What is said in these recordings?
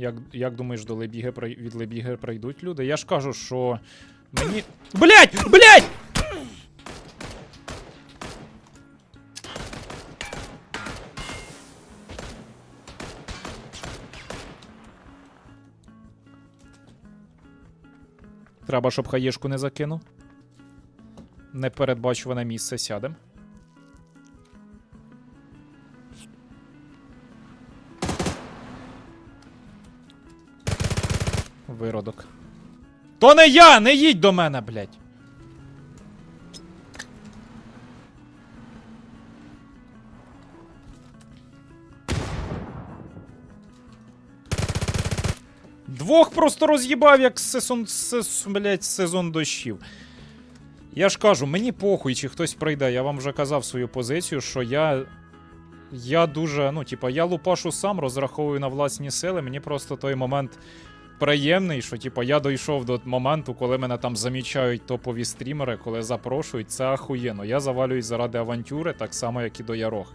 Як, як думаєш, до Лебіги від Лебіги прийдуть люди? Я ж кажу, що мені. Блять! Блять! Треба, щоб хаєшку не закинув. Непередбачуване місце сядем. Виродок. То не я! Не їдь до мене, блядь! Двох просто роз'їбав, як сезон, сес, блядь, сезон дощів. Я ж кажу, мені похуй, чи хтось прийде. Я вам вже казав свою позицію, що я. Я дуже, ну, типа, я лупашу сам, розраховую на власні сили. Мені просто той момент приємний, що типа, я дійшов до моменту, коли мене там замічають топові стрімери, коли запрошують, це ахуєнно. Я завалююсь заради авантюри, так само, як і до Ярох.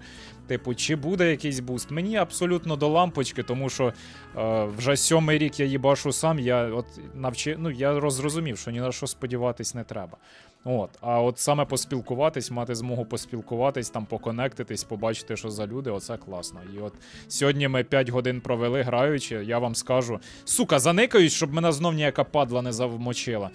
Типу, чи буде якийсь буст? Мені абсолютно до лампочки, тому що е, вже сьомий рік я їбашу сам. Я от навчи, ну я розрозумів, що ні на що сподіватись не треба. От, а от саме поспілкуватись, мати змогу поспілкуватись, там поконектитись, побачити, що за люди, оце класно. І от сьогодні ми 5 годин провели граючи, я вам скажу. Сука, заникають, щоб мене знов ніяка падла не завмочила.